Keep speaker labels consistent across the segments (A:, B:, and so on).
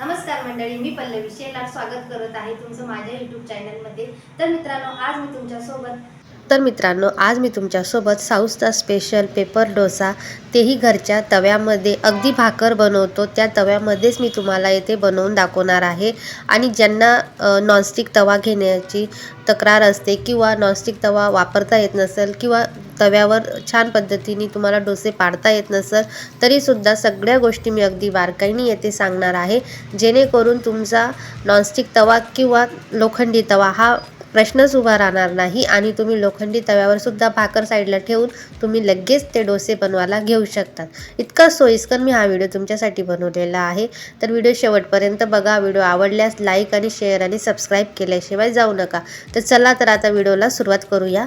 A: नमस्कार मंडळी मी पल्लवी शेलार स्वागत करत आहे तुमचं माझ्या यूट्यूब चॅनलमध्ये तर मित्रांनो आज मी तुमच्यासोबत
B: तर मित्रांनो आज मी तुमच्यासोबत साऊथचा स्पेशल पेपर डोसा तेही घरच्या तव्यामध्ये अगदी भाकर बनवतो. त्या तव्यामध्येच मी तुम्हाला येथे बनवून दाखवणार आहे. आणि ज्यांना नॉनस्टिक तवा घेण्याची तक्रार असते किंवा नॉनस्टिक तवा वापरता येत नसेल किंवा तव्यावर छान पद्धतीने तुम्हाला डोसे पाडता येत नसेल तरीसुद्धा सगळ्या गोष्टी मी अगदी बारकाईने येथे सांगणार आहे. जेणेकरून तुमचा नॉनस्टिक तवा किंवा लोखंडी तवा हा प्रश्नच उभा राहणार नाही आणि तुम्ही लोखंडी तव्यावर सुद्धा भाकर साईडला ठेवून तुम्ही लगेच ते डोसे बनवायला घेऊ शकतात. इतका सोयीस्कर मी हा व्हिडिओ तुमच्यासाठी बनवलेला आहे. तर व्हिडिओ शेवटपर्यंत बघा. व्हिडिओ आवडल्यास लाईक आणि शेअर आणि सबस्क्राईब केल्याशिवाय जाऊ नका. तर चला तर आता व्हिडिओला सुरुवात करूया.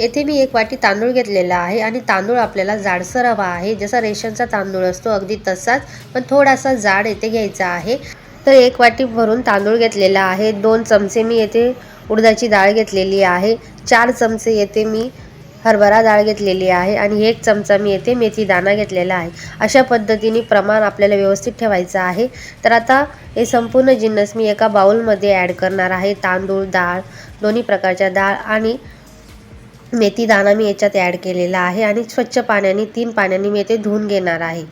B: येथे मी एक वाटी तांदूळ घेतलेला आहे आणि तांदूळ आपल्याला जाडसर हवा आहे. जसा रेशनचा तांदूळ असतो अगदी तसाच पण थोडासा जाड येथे घ्यायचा आहे. तर एक वाटी भरून तांदूळ घेतलेला आहे. दोन चमचे मी येथे उडदाची डाळ घेतलेली आहे. चार चमचे येथे मी हरभरा डाळ घेतलेली आहे आणि एक चमचा मी येथे मेथी दाणा घेतलेला आहे. अशा पद्धतीने प्रमाण आपल्याला व्यवस्थित ठेवायचं आहे. तर आता हे संपूर्ण जिन्नस मी एका बाउलमध्ये ॲड करणार आहे. तांदूळ डाळ दोन्ही प्रकारच्या डाळ आणि मेथीदाणा मी याच्यात ॲड केलेला आहे आणि स्वच्छ पाण्याने तीन पाण्याने मी येथे धुवून घेणार आहे.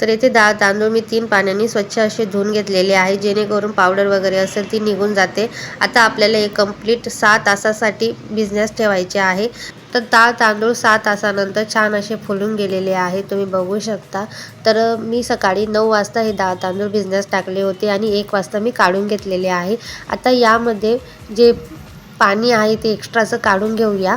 B: तर येथे डाळ तांदूळ मी तीन पाण्याने स्वच्छ असे धुवून घेतलेले आहे जेणेकरून पावडर वगैरे असेल ती निघून जाते. आता आपल्याला हे कंप्लीट सहा तासासाठी बिझनेस ठेवायचे आहे. तर डाळ तांदूळ सहा तासानंतर छान असे फुलून गेलेले आहे तुम्ही बघू शकता. तर मी सकाळी नऊ वाजता हे डाळ तांदूळ बिझनेस टाकले होते आणि एक वाजता मी काढून घेतलेले आहे. आता यामध्ये जे पाणी आहे ते एक्स्ट्राचं काढून घेऊया.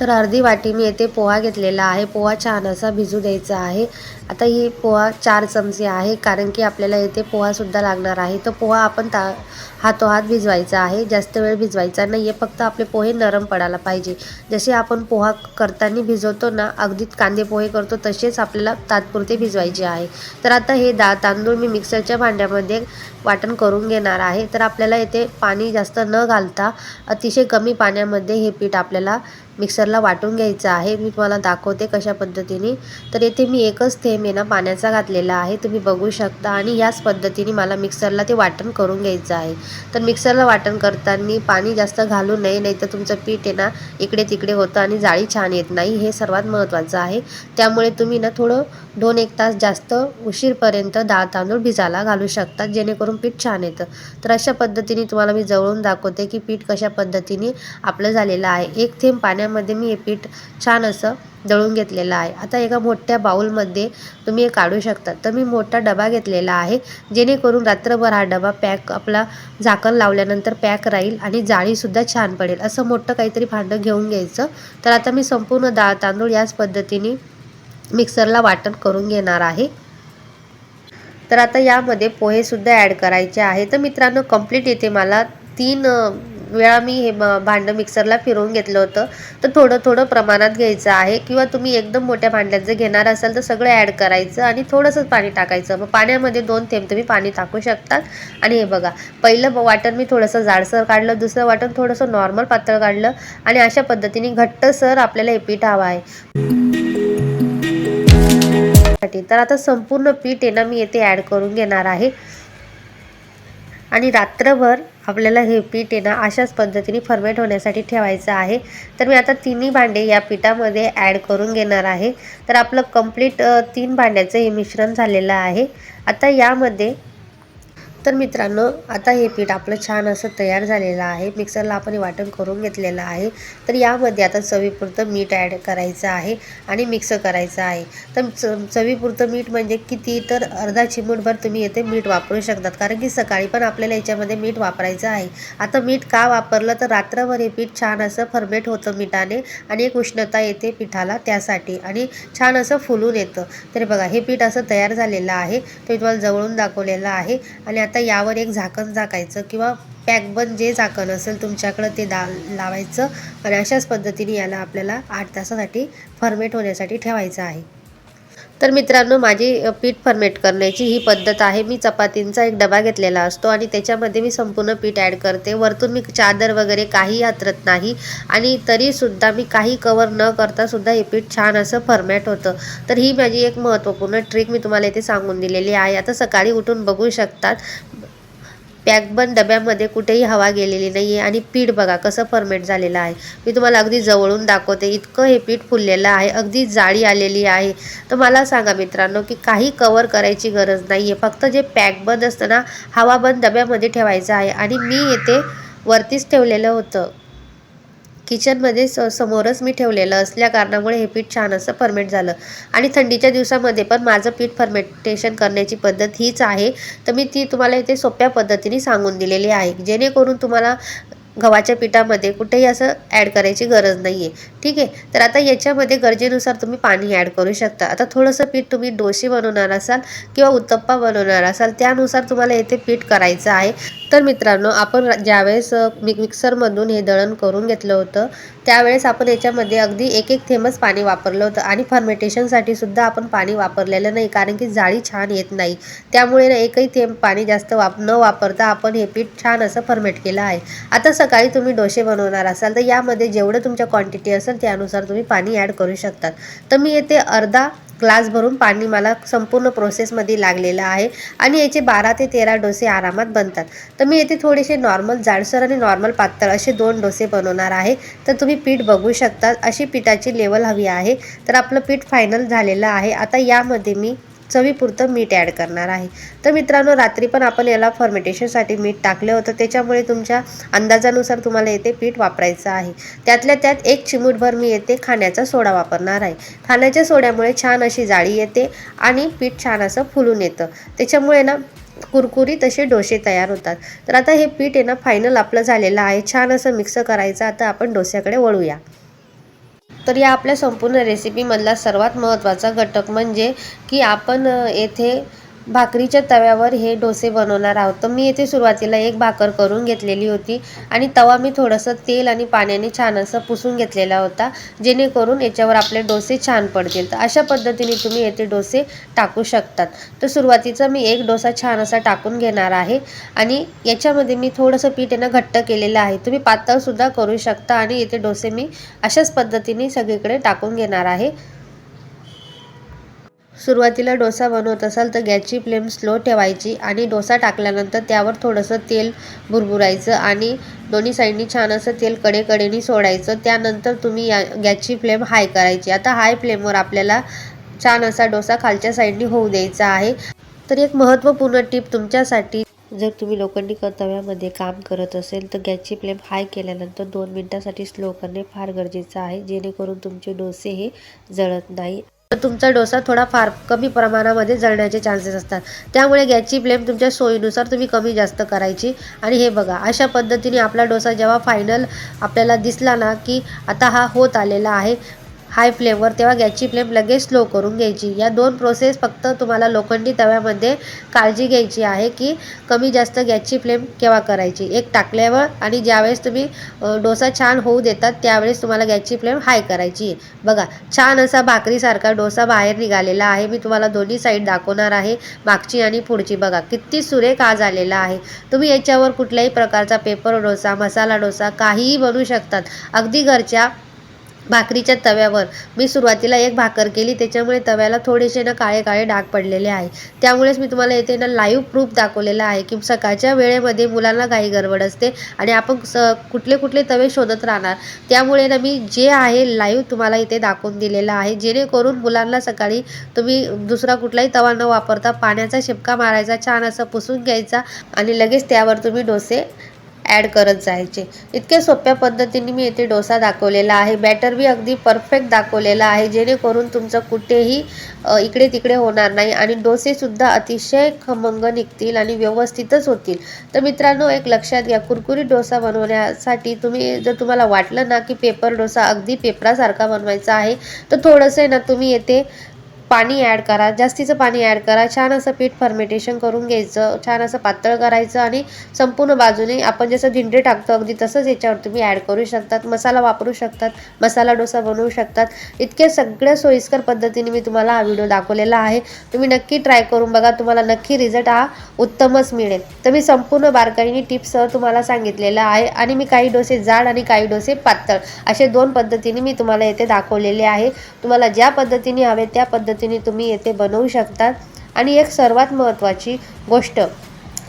B: तर अर्धी वाटी मी येथे पोहा घेतलेला आहे. पोहा छान असा भिजू द्यायचा आहे. आता ही पोहा चार चमचे आहे कारण की आपल्याला येथे पोहासुद्धा लागणार आहे. तर पोहा आपण ता हातोहात भिजवायचा आहे. जास्त वेळ भिजवायचा नाही आहे फक्त आपले पोहे नरम पडायला पाहिजे. जसे आपण पोहा करताना भिजवतो ना अगदीच कांदे पोहे करतो तसेच आपल्याला तात्पुरते भिजवायचे आहे. तर आता हे दा तांदूळ मी मिक्सरच्या भांड्यामध्ये वाटण करून घेणार आहे. तर आपल्याला येथे पाणी जास्त न घालता अतिशय कमी पाण्यामध्ये हे पीठ आपल्याला मिक्सरला वाटून घ्यायचं आहे. मी तुम्हाला दाखवते कशा पद्धतीने. तर येथे मी एकच थेंब आहे ना पाण्याचा घातलेला आहे. तुम्ही बघू शकता आणि याच पद्धतीने मला मिक्सरला ते वाटण करून घ्यायचं आहे. तर मिक्सरला वाटण करताना पाणी जास्त घालू नये नाही तर तुमचं पीठ आहे ना इकडे तिकडे होतं आणि जाळी छान येत नाही. हे सर्वात महत्त्वाचं आहे. त्यामुळे तुम्ही ना थोडं दोन एक तास जास्त उशीरपर्यंत डाळ तांदूळ भिजायला घालू शकतात जेणेकरून पीठ छान येतं. तर अशा पद्धतीने तुम्हाला मी जवळून दाखवते की पीठ कशा पद्धतीने आपलं झालेलं आहे. एक थेंब पाण्यामध्ये मी हे पीठ छान असं दळून घेतलेलं आहे. आता एका मोठ्या बाऊलमध्ये तुम्ही हे काढू शकता. तर मी मोठा डबा घेतलेला आहे जेणेकरून रात्रभर हा डबा पॅक आपला झाकण लावल्यानंतर पॅक राहील आणि जाळीसुद्धा छान पडेल. असं मोठं काहीतरी भांडं घेऊन घ्यायचं. तर आता मी संपूर्ण डाळ तांदूळ याच पद्धतीने मिक्सरला वाटण करून घेणार आहे. तर आता यामध्ये पोहेसुद्धा ॲड करायचे आहे. तर मित्रांनो कंप्लीट येते मला तीन वेळा मी हे भांडं मिक्सरला फिरवून घेतलं होतं. तर थोडं थोडं प्रमाणात घ्यायचं आहे. किंवा तुम्ही एकदम मोठ्या भांड्यात जर घेणार असाल तर सगळं ॲड करायचं आणि थोडंसंच पाणी टाकायचं. मग पाण्यामध्ये दोन थेंब तुम्ही पाणी टाकू शकतात. आणि हे बघा पहिलं वाटण मी थोडंसं जाडसर काढलं. दुसरं वाटण थोडंसं नॉर्मल पातळ काढलं. आणि अशा पद्धतीने घट्टसर आपल्याला हे पीठ हवं आहे. साठी. तर आता संपूर्ण पीठ आहे ना मी येथे ॲड करून घेणार आहे. आणि रात्रभर आपल्याला हे पीठ आहे ना अशाच पद्धतीने फर्मेट होण्यासाठी ठेवायचं आहे. तर मी आता तिन्ही भांडे या पिठामध्ये ॲड करून घेणार आहे. तर आपलं कंप्लीट तीन भांड्याचं हे मिश्रण झालेलं आहे. आता यामध्ये तर मित्रांनो आता हे पीठ आपलं छान असं तयार झालेलं आहे. मिक्सरला आपण हे वाटण करून घेतलेलं आहे. तर यामध्ये आता चवीपुरतं मीठ ॲड करायचं आहे आणि मिक्स करायचं आहे. तर च चवीपुरतं मीठ म्हणजे किती? तर अर्धा चिमूटभर तुम्ही येथे मीठ वापरू शकतात. कारण की सकाळी पण आपल्याला याच्यामध्ये मीठ वापरायचं आहे. आता मीठ का वापरलं? तर रात्रभर हे पीठ छान असं फर्मेट होतं मिठाने आणि एक उष्णता येते पिठाला त्यासाठी आणि छान असं फुलून येतं. तर बघा हे पीठ असं तयार झालेलं आहे. ते तुम्हाला जवळून दाखवलेलं आहे. आणि आता यावर एक झाकण झाकायचं किंवा पॅकबंद जे झाकण असेल तुमच्याकडं ते दा लावायचं आणि अशाच पद्धतीने याला आपल्याला आठ तासासाठी फर्मेट होण्यासाठी ठेवायचं आहे. तर मित्रांनो माझी पीठ फर्मेट करण्याची ही पद्धत आहे. मी चपातींचा एक डबा घेतलेला असतो आणि त्याच्यामध्ये मी संपूर्ण पीठ ॲड करते. वरतून मी चादर वगैरे काही हातरत नाही आणि तरीसुद्धा मी काही कवर न करता सुद्धा हे पीठ छान असं फर्मॅट होतं. तर ही माझी एक महत्त्वपूर्ण ट्रिक मी तुम्हाला इथे सांगून दिलेली आहे. आता सकाळी उठून बघू शकतात. पॅकबंद डब्यामध्ये कुठेही हवा गेलेली नाही आहे आणि पीठ बघा कसं फर्मेंट झालेलं आहे. मी तुम्हाला अगदी जवळून दाखवते इतकं हे पीठ फुललेलं आहे अगदी जाळी आलेली आहे. तर मला सांगा मित्रांनो की काही कवर करायची गरज नाही आहे फक्त जे पॅकबंद असतं ना हवाबंद डब्यामध्ये ठेवायचं आहे. आणि मी येथे वरतीच ठेवलेलं होतं. किचनमध्ये स समोरच मी ठेवलेलं असल्या कारणामुळे हे पीठ छान असं फर्मेंट झालं. आणि थंडीच्या दिवसामध्ये पण माझं पीठ फर्मेंटेशन करण्याची पद्धत हीच आहे. तर मी ती तुम्हाला इथे सोप्या पद्धतीने सांगून दिलेली आहे. जेणेकरून तुम्हाला गव्हाच्या पिठामध्ये कुठेही असं ॲड करायची गरज नाही आहे ठीक आहे? तर आता याच्यामध्ये गरजेनुसार तुम्ही पाणी ॲड करू शकता. आता थोडंसं पीठ तुम्ही डोसे बनवणार असाल किंवा उत्तप्पा बनवणार असाल त्यानुसार तुम्हाला येथे पीठ करायचं आहे. तर मित्रांनो आपण ज्यावेळेस मिक मिक्सरमधून हे दळण करून घेतलं होतं त्यावेळेस आपण याच्यामध्ये अगदी एक एक थेंबच पाणी वापरलं होतं आणि फर्मेटेशनसाठी सुद्धा आपण पाणी वापरलेलं नाही कारण की जाळी छान येत नाही. त्यामुळे ना एकही थेंब पाणी जास्त वाप न वापरता आपण हे पीठ छान असं फर्मेट केलं आहे. आता सकाळी तुम्ही डोसे बनवणार असाल तर यामध्ये जेवढं तुमच्या क्वांटिटी असेल त्यानुसार तुम्ही पाणी ॲड करू शकतात. तर मी येथे अर्धा ग्लास भरून पाणी मला संपूर्ण प्रोसेसमध्ये लागलेलं आहे आणि याचे बारा ते तेरा डोसे आरामात बनतात. तर मी येथे थोडेसे नॉर्मल जाडसर आणि नॉर्मल पातळ असे दोन डोसे बनवणार आहे. तर तुम्ही पीठ बघू शकता अशी पिठाची लेवल हवी आहे. तर आपलं पीठ फायनल झालेलं आहे. आता यामध्ये मी चवीपुरतं मीठ ॲड करणार आहे. तर मित्रांनो रात्री पण आपण याला फॉर्मेटेशनसाठी मीठ टाकलं होतं. त्याच्यामुळे तुमच्या अंदाजानुसार तुम्हाला येते पीठ वापरायचं आहे. त्यातल्या त्यात एक चिमूटभर मी येते खाण्याचा सोडा वापरणार आहे. खाण्याच्या सोड्यामुळे छान अशी जाळी येते आणि पीठ छान असं फुलून येतं. त्याच्यामुळे ना कुरकुरीत असे डोसे तयार होतात. तर आता हे पीठ आहे ना फायनल आपलं झालेलं आहे. छान असं मिक्स करायचं. आता आपण डोस्याकडे वळूया. तर या आपल्या संपूर्ण रेसिपीमधला सर्वात महत्त्वाचा घटक म्हणजे की आपण येथे भाकरीच्या तव्यावर हे डोसे बनवणार आहोत. तर मी येथे सुरुवातीला एक भाकर करून घेतलेली होती आणि तवा मी थोडंसं तेल आणि पाण्याने छान असं पुसून घेतलेला होता जेणेकरून याच्यावर आपले डोसे छान पडतील. तर अशा पद्धतीने तुम्ही येथे डोसे टाकू शकतात. तर सुरुवातीचा मी एक डोसा छान असा टाकून घेणार आहे आणि याच्यामध्ये मी थोडंसं पीठ येणं घट्ट केलेलं आहे. तुम्ही पातळसुद्धा करू शकता आणि येथे डोसे मी अशाच पद्धतीने सगळीकडे टाकून घेणार आहे. सुरुवातीला डोसा बनवत असाल तर गॅसची फ्लेम स्लो ठेवायची आणि डोसा टाकल्यानंतर त्यावर थोडंसं तेल भुरभुरायचं आणि दोन्ही साईडनी छान असं तेल कडेकडेनी सोडायचं. त्यानंतर तुम्ही या गॅसची फ्लेम हाय करायची. आता हाय फ्लेमवर आपल्याला छान असा डोसा खालच्या साईडनी होऊ द्यायचा आहे. तर एक महत्त्वपूर्ण टीप तुमच्यासाठी जर तुम्ही लोखंडी कर्तव्यामध्ये काम करत असेल तर गॅसची फ्लेम हाय केल्यानंतर दोन मिनटासाठी स्लो करणे फार गरजेचं आहे. जेणेकरून तुमचे डोसे हे जळत नाही. तुमचा डोसा थोडा फार कमी प्रमाणामध्ये जळण्याचे चान्सेस असतात. त्यामुळे गॅसची फ्लेम तुमच्या सोयीनुसार तुम्ही कमी जास्त करायची. आणि हे बघा अशा पद्धतीने आपला डोसा जेव्हा फायनल आपल्याला दिसला ना की आता हा होत आलेला आहे हाय फ्लेमवर तेव्हा गॅसची फ्लेम लगेच स्लो करून घ्यायची. या दोन प्रोसेस फक्त तुम्हाला लोखंडी तव्यामध्ये काळजी घ्यायची आहे की कमी जास्त गॅसची फ्लेम केव्हा करायची. एक टाकल्यावर आणि ज्यावेळेस तुम्ही डोसा छान होऊ देतात त्यावेळेस तुम्हाला गॅसची फ्लेम हाय करायची. आहे बघा छान असा भाकरीसारखा डोसा बाहेर निघालेला आहे. मी तुम्हाला दोन्ही साईड दाखवणार आहे मागची आणि पुढची. बघा किती सुरेख आज आलेला आहे. तुम्ही याच्यावर कुठल्याही प्रकारचा पेपर डोसा मसाला डोसा काहीही बनवू शकतात. अगदी घरच्या भाकरीच्या तव्यावर. मी सुरुवातीला एक भाकर केली त्याच्यामुळे तव्याला थोडेसे ना काळे काळे डाग पडलेले आहे. त्यामुळेच मी तुम्हाला येथे ना लाईव्ह प्रूफ दाखवलेला आहे की सकाळच्या वेळेमध्ये मुलांना काही गडबड असते आणि आपण स कुठले कुठले तवे शोधत राहणार. त्यामुळे ना मी जे आहे लाईव्ह तुम्हाला इथे दाखवून दिलेलं आहे. जेणेकरून मुलांना सकाळी तुम्ही दुसरा कुठलाही तवा न वापरता पाण्याचा शिपका मारायचा छान असं पुसून घ्यायचा आणि लगेच त्यावर तुम्ही डोसे ॲड करत जायचे. इतक्या सोप्या पद्धतीने मी येथे डोसा दाखवलेला आहे. बॅटर बी अगदी परफेक्ट दाखवलेला आहे. जेणेकरून तुमचं कुठेही इकडे तिकडे होणार नाही आणि डोसेसुद्धा अतिशय खमंग निघतील आणि व्यवस्थितच होतील. तर मित्रांनो एक लक्षात घ्या कुरकुरीत डोसा बनवण्यासाठी तुम्ही जर तुम्हाला वाटलं ना की पेपर डोसा अगदी पेपरासारखा बनवायचा आहे तर थोडंसं आहे ना तुम्ही येथे पाणी ॲड करा जास्तीचं पाणी ॲड करा छान असं पीठ फर्मेंटेशन करून घ्यायचं छान असं पातळ करायचं आणि संपूर्ण बाजूने आपण जसं धिंडे टाकतो अगदी तसंच याच्यावर तुम्ही ॲड करू शकतात मसाला वापरू शकतात मसाला डोसा बनवू शकतात. इतक्या सगळ्या सोयीस्कर पद्धतीने मी तुम्हाला हा व्हिडिओ दाखवलेला आहे. तुम्ही नक्की ट्राय करून बघा तुम्हाला नक्की रिझल्ट हा उत्तमच मिळेल. तर मी संपूर्ण बारकाईने टिप्ससह तुम्हाला सांगितलेलं आहे आणि मी काही डोसे जाड आणि काही डोसे पातळ असे दोन पद्धतीने मी तुम्हाला येथे दाखवलेले आहे. तुम्हाला ज्या पद्धतीने हवे त्या पद्धतीने पद्धतीने तुम्ही येथे बनवू शकतात. आणि एक सर्वात महत्त्वाची गोष्ट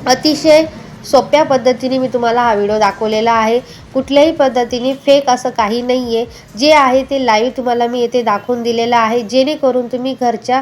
B: अतिशय सोप्या पद्धतीने मी तुम्हाला हा व्हिडिओ दाखवलेला आहे. कुठल्याही पद्धतीने फेक असं काही नाही आहे जे आहे ते लाईव्ह तुम्हाला मी येथे दाखवून दिलेलं आहे. जेणेकरून तुम्ही घरच्या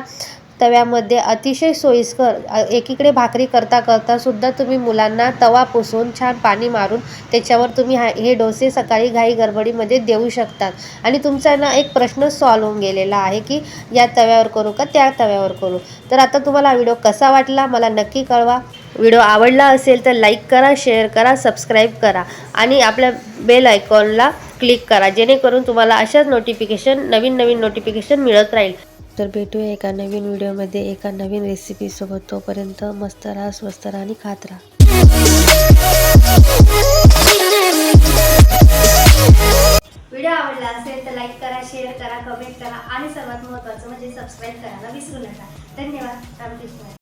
B: तव्यामध्ये अतिशय सोयीस्कर एकीकडे भाकरी करता करता सुद्धा तुम्ही मुलांना तवा पुसून छान पाणी मारून त्याच्यावर तुम्ही हा हे डोसे सकाळी घाई गडबडीमध्ये देऊ शकतात. आणि तुमचा ना एक प्रश्न सॉल्व होऊन गेलेला आहे की या तव्यावर करू का त्या तव्यावर करू? तर आता तुम्हाला व्हिडिओ कसा वाटला मला नक्की कळवा. व्हिडिओ आवडला असेल तर लाईक करा शेअर करा सबस्क्राईब करा. आणि आपल्या बेल आयकॉनला क्लिक करा जेणेकरून तुम्हाला अशाच नोटिफिकेशन नवीन नवीन नोटिफिकेशन मिळत राहील. तर भेटूया एका नवीन व्हिडिओमध्ये. एका नवीन रेसिपीसोबत तोपर्यंत मस्त राहा स्वस्त राहा आणि खात राहा.
A: व्हिडिओ आवडला असेल तर लाईक करा शेअर करा कमेंट करा आणि सर्वात महत्त्वाचं म्हणजे सबस्क्राईब करायला विसरू नका. धन्यवाद. रामकृष्ण